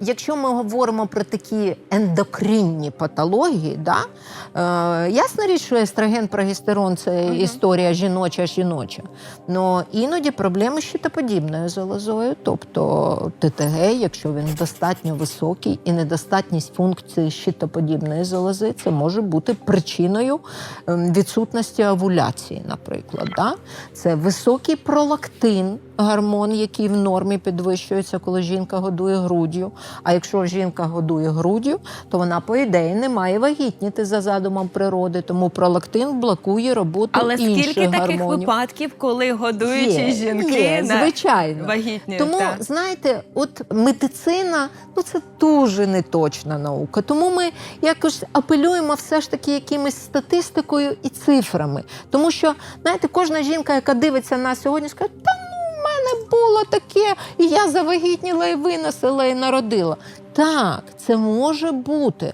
Якщо ми говоримо про такі ендокринні патології, да, е, ясна річ, що естроген, прогестерон це Мгм. історія жіноча жіноча. Но іноді проблеми з щитоподібною залозою, тобто ТТГ, якщо він достатньо високий і недостатність функції щитоподібної залози, це може бути причиною ем, відсутності овуляції, наприклад. Да? Це високий пролактин, гормон, який в нормі підвищується, коли жінка годує груддю. А якщо жінка годує груддю, то вона, по ідеї, не має вагітніти за задумом природи, тому пролактин блокує роботу Але інших скільки таких гормонів. випадків, коли годуючі Є, жінки є, на звичайно. вагітні? Тому, так. знаєте, от медицина ну це дуже неточна наука. Тому ми якось апелюємо все ж таки якимись статистикою і цифрами. Тому що, знаєте, кожна жінка, яка дивиться на сьогодні, скаже, та ну в мене було таке, і я завагітніла і виносила, і народила. Так, це може бути,